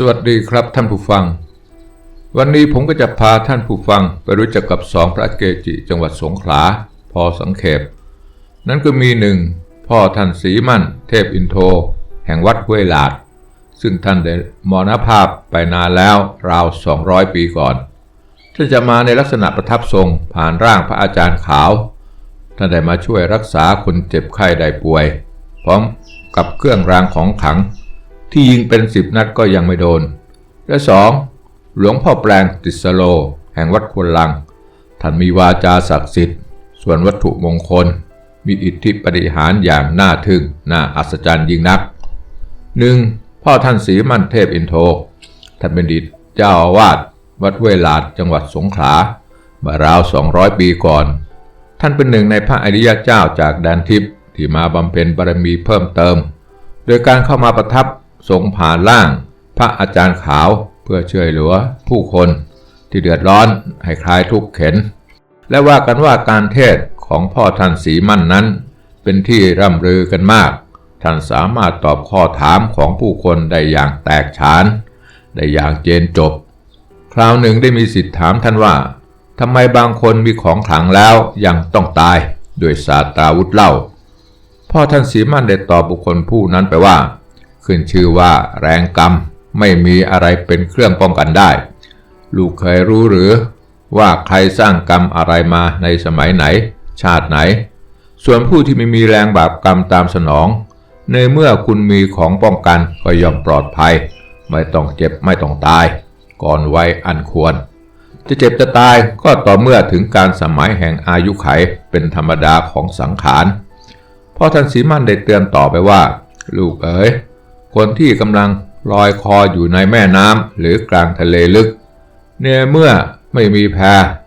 สวัสดีครับท่านผู้ฟัง วันนี้ผมก็จะพาท่านผู้ฟังไปรู้จักกับสองพระเกจิจังหวัดสงขลาพอสังเขปนั่นก็มีหนึ่งพ่อท่านศรีมั่น เทพอินโท แห่งวัดห้วยหลาด ซึ่งท่านได้มรณภาพไปนานแล้วราว 200 ปีก่อนท่านจะมาในลักษณะประทับทรงผ่านร่างพระอาจารย์ขาว ท่านได้มาช่วยรักษาคนเจ็บไข้ได้ป่วย พร้อมกับเครื่องรางของขลัง ที่ยิงเป็นสิบนัดก็ยังไม่โดน และสองหลวงพ่อแปลงติสโล แห่งวัดควนลัง ท่านมีวาจาศักดิ์สิทธิ์ ส่วนวัตถุมงคล มีอิทธิปฏิหารอย่างน่าทึ่ง น่าอัศจรรย์ยิ่งนักหนึ่งพ่อท่านศรีมั่นเทพอินโทท่านเป็นดิตเจ้าอาวาสวัดห้วลาดจังหวัดสงขลาเมื่อราว 200 ปีก่อน ท่านเป็นหนึ่งในพระอริยเจ้าจากแดนทิพย์ที่มาบำเพ็ญบารมีเพิ่มเติม โดยการเข้ามาประทับ ทรงผ่านร่าง พระอาจารย์ขาวเพื่อช่วยเหลือผู้คนที่เดือดร้อนให้คลายทุกข์เข็น และว่ากันว่าการเทศของพ่อท่านสีมั่นนั้น เป็นที่ร่ำลือกันมาก ท่านสามารถตอบข้อถามของผู้คนได้อย่างแตกฉาน ได้อย่างเจนจบ คราวหนึ่งได้มีสิทธิ์ถามท่านว่าทำไมบางคนมีของขลังแล้วยังต้องตาย ด้วยศาสตราวุธเล่า พ่อท่านสีมั่นได้ตอบบุคคลผู้นั้นไปว่า ขึ้นชื่อว่าแรงกรรมไม่มีอะไรเป็นเครื่องป้องกันได้ ลูกเคยรู้หรือว่าใครสร้างกรรมอะไรมาในสมัยไหน ชาติไหน ส่วนผู้ที่ไม่มีแรงบาปกรรมตามสนอง ในเมื่อคุณมีของป้องกันก็ย่อมปลอดภัย ไม่ต้องเจ็บไม่ต้องตาย ก่อนวัยอันควร จะเจ็บจะตายก็ต่อเมื่อถึงการสมัยแห่งอายุไขเป็นธรรมดาของสังขารพ่อท่านสีมั่นได้เตือนต่อไปว่า ลูกเอ๋ย คนที่กำลังลอยคออยู่ในแม่น้ำหรือกลางทะเลลึกเนี่ยเมื่อไม่มีแพ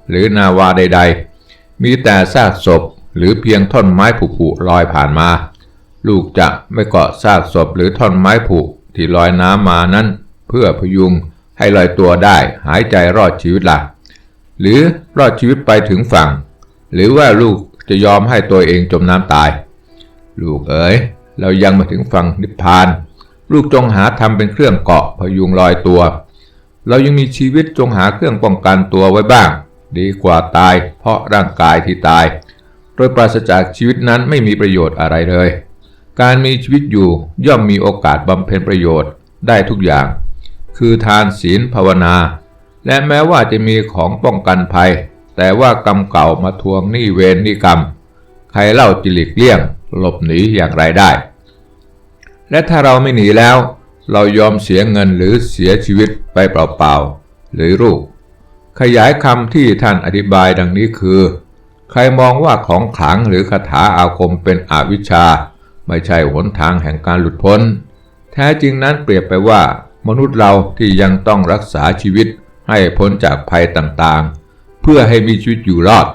หรือนาวาใด ๆ มีแต่ซากศพหรือเพียงท่อนไม้ผุๆลอยผ่านมา ลูกจะไม่เกาะซากศพหรือท่อนไม้ผุที่ลอยน้ำมานั้น เพื่อพยุงให้ลอยตัวได้หายใจรอดชีวิตละ่ะ หรือรอดชีวิตไปถึงฝั่ง หรือว่าลูกจะยอมให้ตัวเองจมน้ำตาย ลูกเอ๋ยเรายังมาถึงฝั่งนิพพาน ลูกจงหาทำเป็นเครื่องเกาะพยุงลอยตัว เรายังมีชีวิตจงหาเครื่องป้องกันตัวไว้บ้าง ดีกว่าตายเพราะร่างกายที่ตาย โดยปราศจากชีวิตนั้นไม่มีประโยชน์อะไรเลย การมีชีวิตอยู่ย่อมมีโอกาสบำเพ็ญประโยชน์ได้ทุกอย่าง คือทานศีลภาวนา และแม้ว่าจะมีของป้องกันภัย แต่ว่ากรรมเก่ามาทวงหนี้เวรหนี้กรรม ใครเล่าจิลิกเลี่ยง หลบหนีอย่างไรได้ และถ้าเราไม่หนีแล้ว เรายอมเสียเงินหรือเสียชีวิตไปเปล่าๆหรือรูปขยายคำที่ท่านอธิบายดังนี้คือ ใครมองว่าของขลังหรือคาถาอาคมเป็นอวิชชา ไม่ใช่หนทางแห่งการหลุดพ้น แท้จริงนั้นเปรียบไปว่า มนุษย์เราที่ยังต้องรักษาชีวิตให้พ้นจากภัยต่างๆ เพื่อให้มีชีวิตอยู่รอด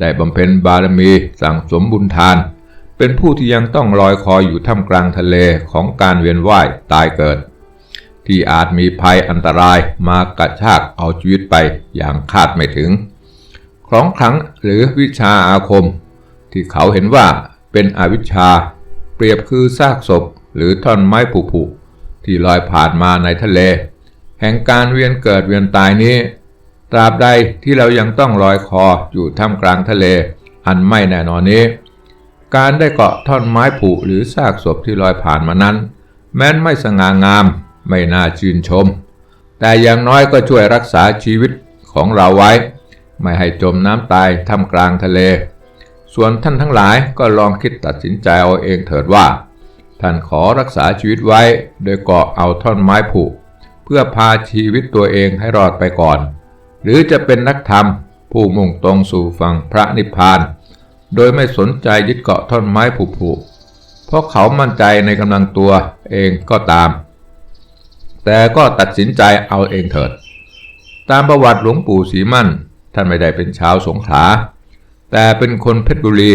ได้บำเพ็ญบารมีสั่งสมบุญทาน เป็นผู้ที่ยังต้องลอยคออยู่ท่ามกลางทะเลของการเวียนว่ายตายเกิด ที่อาจมีภัยอันตรายมากระชากเอาชีวิตไปอย่างคาดไม่ถึง ของขลังหรือวิชาอาคม ที่เขาเห็นว่าเป็นอวิชชา เปรียบคือซากศพหรือท่อนไม้ผุๆที่ลอยผ่านมาในทะเล แห่งการเวียนเกิดเวียนตายนี้ตราบใดที่เรายังต้องลอยคออยู่ท่ามกลางทะเล อันไม่แน่นอนนี้ การได้เกาะท่อนไม้ผุหรือซากศพที่ลอยผ่านมานั้น แม้นไม่สง่างาม ไม่น่าชื่นชม แต่อย่างน้อยก็ช่วยรักษาชีวิตของเราไว้ ไม่ให้จมน้ำตายท่ามกลางทะเล ส่วนท่านทั้งหลายก็ลองคิดตัดสินใจเอาเองเถิดว่า ท่านขอรักษาชีวิตไว้ โดยเกาะเอาท่อนไม้ผุเพื่อพาชีวิตตัวเองให้รอดไปก่อน หรือจะเป็นนักธรรมผู้มุ่งตรงสู่ฝั่งพระนิพพาน โดยไม่สนใจยึดเกาะท่อนไม้ผุๆเพราะเขามั่นใจในกำลังตัวเองก็ตาม แต่ก็ตัดสินใจเอาเองเถิด ตามประวัติหลวงปู่ศรีมั่น ท่านไม่ได้เป็นชาวสงขลาแต่เป็นคนเพชรบุรี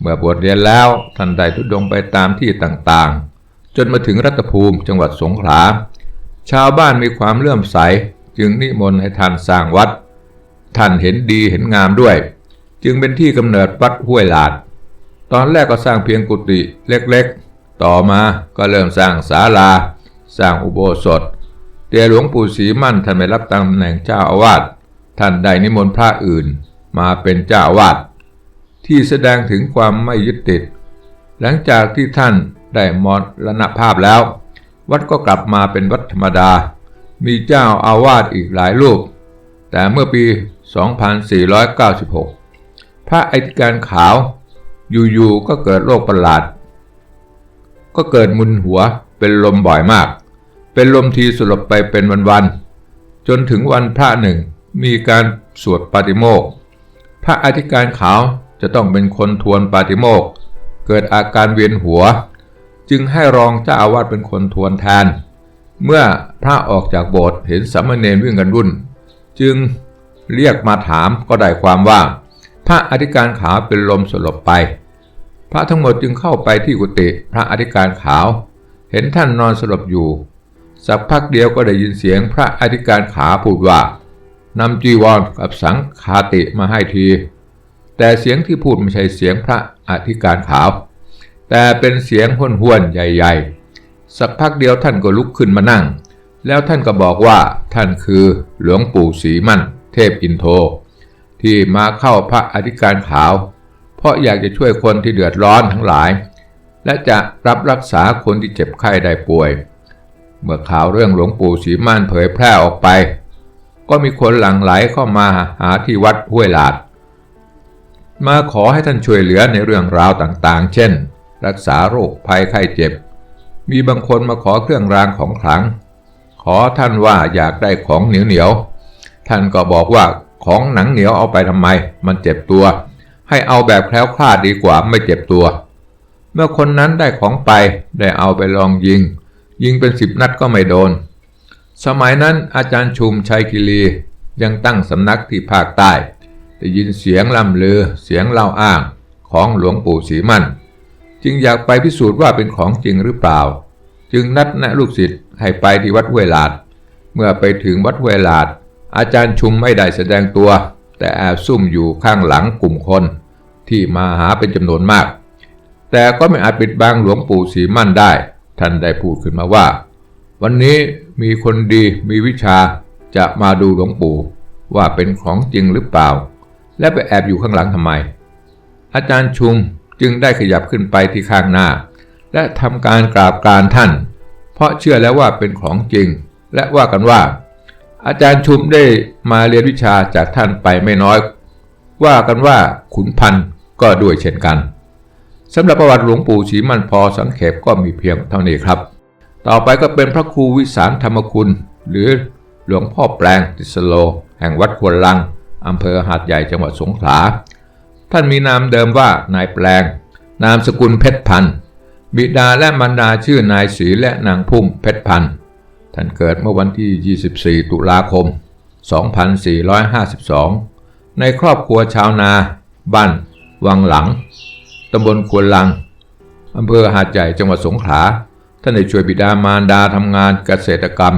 เมื่อบวชเรียนแล้วท่านได้ทุดงไปตามที่ต่างๆ จนมาถึงรัตภูมิจังหวัดสงขลาชาวบ้านมีความเลื่อมใสจึงนิมนต์ให้ท่านสร้างวัด ท่านเห็นดีเห็นงามด้วย จึงเป็นที่กำเนิดวัดห้วยหลาด ตอนแรกก็สร้างเพียงกุฏิเล็กๆ ต่อมาก็เริ่มสร้างศาลา สร้างอุโบสถ เตแต่หลวงปู่ศรีมั่นท่านไม่รับตำแหน่งเจ้าอาวาสท่านได้นิมนต์พระอื่นมาเป็นเจ้าอาวาสที่แสดงถึงความไม่ยึดติด หลังจากที่ท่านได้มรณภาพแล้ว วัดก็กลับมาเป็นวัดธรรมดา มีเจ้าอาวาสอีกหลายรูป แต่เมื่อปี 2496 พระอธิการขาว อยู่ๆก็เกิดโรคประหลาด ก็เกิดมุนหัวเป็นลมบ่อยมาก เป็นลมทีสลบไปเป็นวันๆจนถึงวันพระหนึ่งมีการสวดปาติโมกข์พระอธิการขาวจะต้องเป็นคนทวนปาติโมกข์เกิดอาการเวียนหัว จึงให้รองเจ้าอาวาสเป็นคนทวนแทน เมื่อพระออกจากโบสถ์เห็นสามเณรวิ่งกันรุ่น จึงเรียกมาถามก็ได้ความว่า พระอธิการขาวเป็นลมสลบไป พระทั้งหมดจึงเข้าไปที่กุฏิพระอธิการขาว เห็นท่านนอนสลบอยู่ สักพักเดียวก็ได้ยินเสียงพระอธิการขาวพูดว่านำจีวรกับสังคาติมาให้ที แต่เสียงที่พูดไม่ใช่เสียงพระอธิการขาว แต่เป็นเสียงห้วนห้วนๆใหญ่ ๆ สักพักเดียวท่านก็ลุกขึ้นมานั่ง แล้วท่านก็บอกว่าท่านคือหลวงปู่ศรีมั่น เทพอินโท ที่มาเข้าพระอธิการขาว เพราะอยากจะช่วยคนที่เดือดร้อนทั้งหลาย และจะรับรักษาคนที่เจ็บไข้ได้ป่วย เมื่อข่าวเรื่องหลวงปู่ศรีมั่นเผยแพร่ออกไป ก็มีคนหลั่งไหลเข้ามาหาที่วัดห้วยหลาด มาขอให้ท่านช่วยเหลือในเรื่องราวต่างๆ เช่น รักษาโรคภัยไข้เจ็บ มีบางคนมาขอเครื่องรางของขลัง ขอท่านว่าอยากได้ของเหนียวเหนียวๆท่านก็บอกว่า ของหนังเหนียวเอาไปทำไม มันเจ็บตัว ให้เอาแบบแคล้วคลาดดีกว่าไม่เจ็บตัว เมื่อคนนั้นได้ของไปได้เอาไปลองยิง ยิงเป็นสิบนัดก็ไม่โดน สมัยนั้นอาจารย์ชุมชัยกิรียังตั้งสำนักที่ภาคใต้ได้ยินเสียงล่ำลือเสียงเล่าอ้างของหลวงปู่ศรีมั่น จึงอยากไปพิสูจน์ว่าเป็นของจริงหรือเปล่า จึงนัดแนะลูกศิษย์ให้ไปที่วัดห้วลาด เมื่อไปถึงวัดห้วลาด อาจารย์ชุมไม่ได้แสดงตัว แต่แอบซุ่มอยู่ข้างหลังกลุ่มคน ที่มาหาเป็นจำนวนมาก แต่ก็ไม่อาจปิดบังหลวงปู่ศรีมั่นได้ ท่านได้พูดขึ้นมาว่า วันนี้มีคนดีมีวิชาจะมาดูหลวงปู่ว่าเป็นของจริงหรือเปล่า และไปแอบอยู่ข้างหลังทำไม อาจารย์ชุมจึงได้ขยับขึ้นไปที่ข้างหน้า และทำการกราบกานท่าน เพราะเชื่อแล้วว่าเป็นของจริง และว่ากันว่า อาจารย์ชุมได้มาเรียนวิชาจากท่านไปไม่น้อย ว่ากันว่าขุนพันธ์ก็ด้วยเช่นกันสำหรับประวัติหลวงปู่ศรีมันพอสังเขปก็มีเพียงเท่านี้ครับ ต่อไปก็เป็นพระครูวิสารธรรมคุณ หรือหลวงพ่อแปลงติสโล แห่งวัดควนลังอำเภอหาดใหญ่จังหวัดสงขลา ท่านมีนามเดิมว่านายแปลง นามสกุลเพชรพันธ์บิดาและมารดาชื่อนายศรีและนางพุ่มเพชรพันธ์ ท่านเกิดเมื่อวันที่ 24 ตุลาคม 2452 ในครอบครัวชาวนาบ้านวังหลังตำบลควนลังอำเภอหาดใหญ่จังหวัดสงขลา ท่านได้ช่วยบิดามารดาทำงานเกษตรกรรม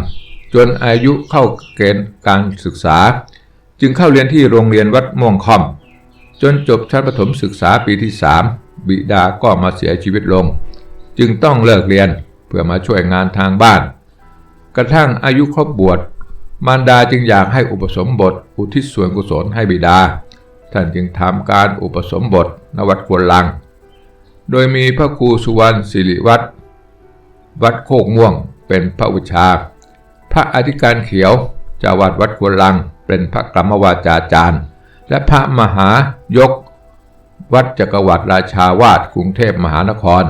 จนอายุเข้าเกณฑ์การศึกษา จึงเข้าเรียนที่โรงเรียนวัดม่วงคอม จนจบชั้นประถมศึกษาปีที่ 3 บิดาก็มาเสียชีวิตลง จึงต้องเลิกเรียนเพื่อมาช่วยงานทางบ้าน กระทั่งอายุครบบวชมารดาจึงอยากให้อุปสมบทอุทิศส่วนกุศลให้บิดา ท่านจึงทำการอุปสมบทณวัดควนลัง โดยมีพระครูสุวรรณสิริวัตรวัดโคกม่วงเป็นพระอุชา พระอธิการเขียวจาวัดวัดควนลัง เป็นพระกรรมวาจาจารย์ และพระมหายก วัดจักรวรรดิราชาวาดกรุงเทพมหานคร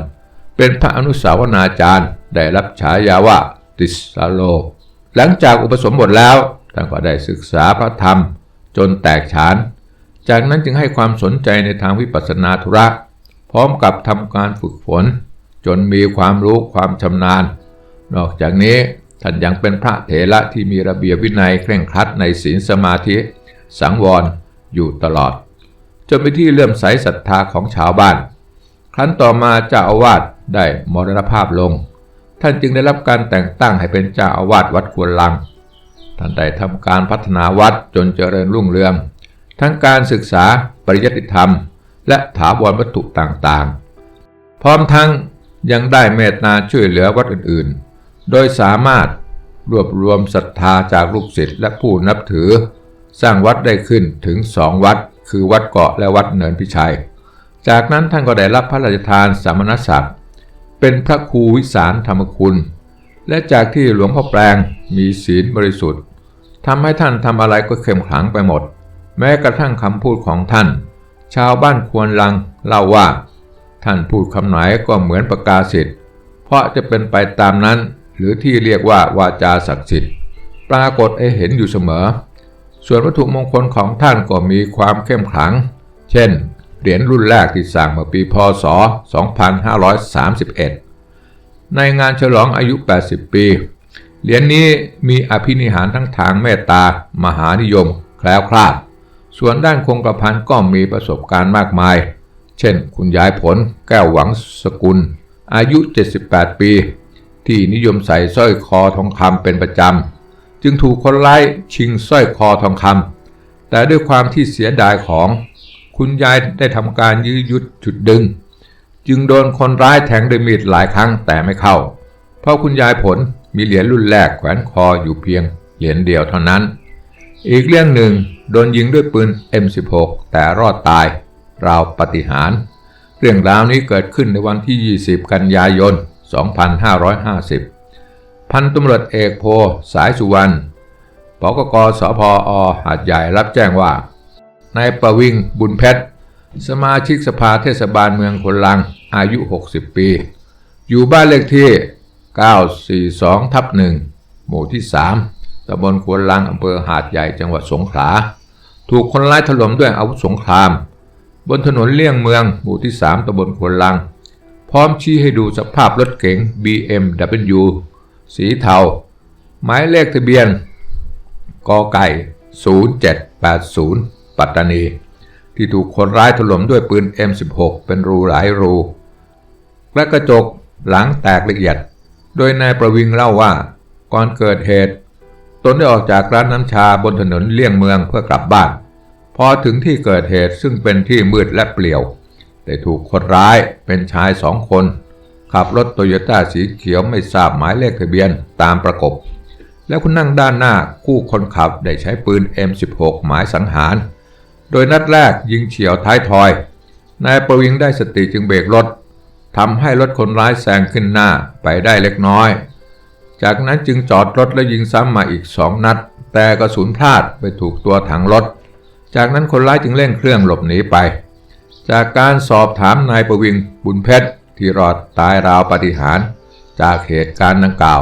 เป็นพระอนุสาวนาจารย์ได้รับฉายาว่า ติสาโล หลังจากอุปสมบทแล้วท่านก็ได้ศึกษาพระธรรมจนแตกฉาน จากนั้นจึงให้ความสนใจในทางวิปัสสนาธุระ พร้อมกับทำการฝึกฝน จนมีความรู้ความชำนาญ นอกจากนี้ท่านยังเป็นพระเถระที่มีระเบียบวินัยเคร่งครัดในศีลสมาธิ สังวรอยู่ตลอด จนเป็นที่เลื่อมใสศรัทธาของชาวบ้าน ครั้นต่อมาเจ้าอาวาสได้มรณภาพลง ท่านจึงได้รับการแต่งตั้งให้เป็นเจ้าอาวาสวัดควนลัง ท่านได้ทำการพัฒนาวัดจนเจริญรุ่งเรือง ทั้งการศึกษาปริยัติธรรม และถาวรวัตถุต่างๆ พร้อมทั้งยังได้เมตตาช่วยเหลือวัดอื่นๆ โดยสามารถรวบรวมศรัทธาจากลูกศิษย์และผู้นับถือ สร้างวัดได้ขึ้นถึงสองวัด คือวัดเกาะและวัดเนินพิชัย จากนั้นท่านก็ได้รับพระราชทานสามณศักดิ์ เป็นพระครูวิสารธรรมคุณ และจากที่หลวงพ่อแปลงมีศีลบริสุทธิ์ทำให้ท่านทำอะไรก็เข้มขลังไปหมด แม้กระทั่งคำพูดของท่าน ชาวบ้านควรลังเล่าว่า ท่านพูดคำไหนก็เหมือนประกาศสิทธิ์ เพราะจะเป็นไปตามนั้น หรือที่เรียกว่าวาจาศักดิ์สิทธิ์ ปรากฏให้เห็นอยู่เสมอ ส่วนวัตถุมงคลของท่านก็มีความเข้มขลัง เช่น เหรียญรุ่นแรกที่สร้างเมื่อปีพศ 2531 ในงานฉลองอายุ 80 ปี เหรียญนนี้มีอภินิหารทั้งทางเมตตา มหานิยม แคล้วคลาด ส่วนด้านคงกระพันก็มีประสบการณ์มากมาย เช่น คุณยายผล แก้วหวังสกุล อายุ 78 ปี ที่นิยมใส่สร้อยคอทองคำเป็นประจำ จึงถูกคนร้ายชิงสร้อยคอทองคำแต่ด้วยความที่เสียดายของ คุณยายได้ทำการยื้อยุดจุดดึง จึงโดนคนร้ายแทงด้วยมีดหลายครั้งแต่ไม่เข้า เพราะคุณยายผลมีเหรียญรุ่นแรกแขวนคออยู่เพียงเหรียญเดียวเท่านั้น อีกเรื่องหนึ่งโดนยิงด้วยปืน M16 แต่รอดตายราวปฏิหาร เรื่องราวนี้เกิดขึ้นในวันที่ 20 กันยายน 2550 พันตำรวจเอกโพสายสุวรรณปกกสพอหาดใหญ่รับแจ้งว่า นายประวิงบุญเพชร สมาชิกสภาเทศบาลเมืองคนลัง อายุ 60 ปี อยู่บ้านเลขที่ 942 ทับหนึ่งหมู่ที่ 3ตำบลควนลังอำเภอหาดใหญ่จังหวัดสงขลา ถูกคนร้ายถล่มด้วยอาวุธสงคราม บนถนนเลี่ยงเมือง หมู่ที่ 3ตำบลควนลัง พร้อมชี้ให้ดูสภาพรถเก๋ง BMW สีเทา หมายเลขทะเบียนกอไก่ 0780 ปัตตานี ที่ถูกคนร้ายถล่มด้วยปืน M16 เป็นรูหลายรู และกระจกหลังแตกละเอียด โดยนายประวิงเล่าว่า ก่อนเกิดเหตุ ตนได้ออกจากร้านน้ำชาบนถนนเลี่ยงเมืองเพื่อกลับบ้าน พอถึงที่เกิดเหตุซึ่งเป็นที่มืดและเปลี่ยวได้ถูกคนร้ายเป็นชายสองคน ขับรถโตโยต้าสีเขียวไม่ทราบหมายเลขทะเบียนตามประกบแล้วคุณนั่งด้านหน้าคู่คนขับได้ใช้ปืน M16 หมายสังหาร โดยนัดแรกยิงเฉียวท้ายทอย นายประวิงได้สติจึงเบรกรถทำให้รถคนร้ายแซงขึ้นหน้าไปได้เล็กน้อย จากนั้นจึงจอดรถและยิงซ้ำมาอีกสองนัด แต่กระสุนพลาดไปถูกตัวถังรถ จากนั้นคนร้ายจึงเร่งเครื่องหลบหนีไป จากการสอบถามนายประวิงบุญเพชรที่รอดตายราวปฏิหารจากเหตุการณ์ดังกล่าว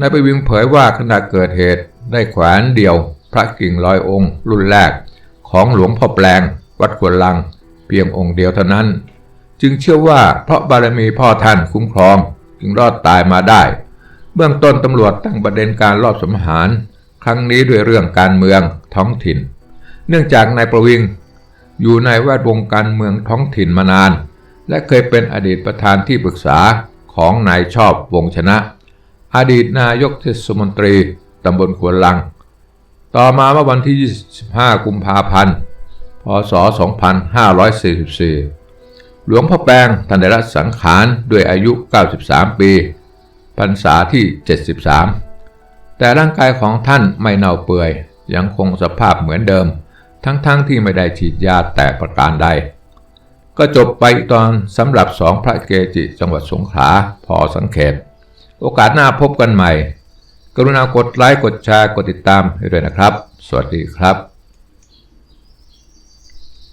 นายประวิงเผยว่าขณะเกิดเหตุได้แขวนเดี่ยว พระกิ่งลอยองค์ รุ่นแรก ของหลวงพ่อแปลง วัดกวนลัง เพียงองค์เดียวเท่านั้น จึงเชื่อว่าเพราะบารมีพ่อท่านคุ้มครอง จึงรอดตายมาได้ เบื้องต้นตำรวจตั้งประเด็นการลอบสังหาร ครั้งนี้ด้วยเรื่องการเมืองท้องถิ่น เนื่องจากนายประวิงอยู่ในแวดวงการเมืองท้องถิ่นมานาน และเคยเป็นอดีตประธานที่ปรึกษาของนายชอบวงชนะ อดีตนายกเทศมนตรีตำบลขวนลัง ต่อมาเมื่อวันที่ 25 กุมภาพันธ์ พศ 2544 หลวงพ่อแปงท่านได้รับสังขารด้วยอายุ 93 ปีพรรษาที่ 73 แต่ร่างกายของท่านไม่เน่าเปื่อย ยังคงสภาพเหมือนเดิม ทั้งๆทที่ไม่ได้ฉีดยาแต่ประการใด ก็จบไปตอนสำหรับสองพระเกจิจังหวัดสงขลาพอสังเขต โอกาสหน้าพบกันใหม่ กรุณากดไลค์กดแชร์กดติดตามให้ด้วยนะครับ สวัสดีครับ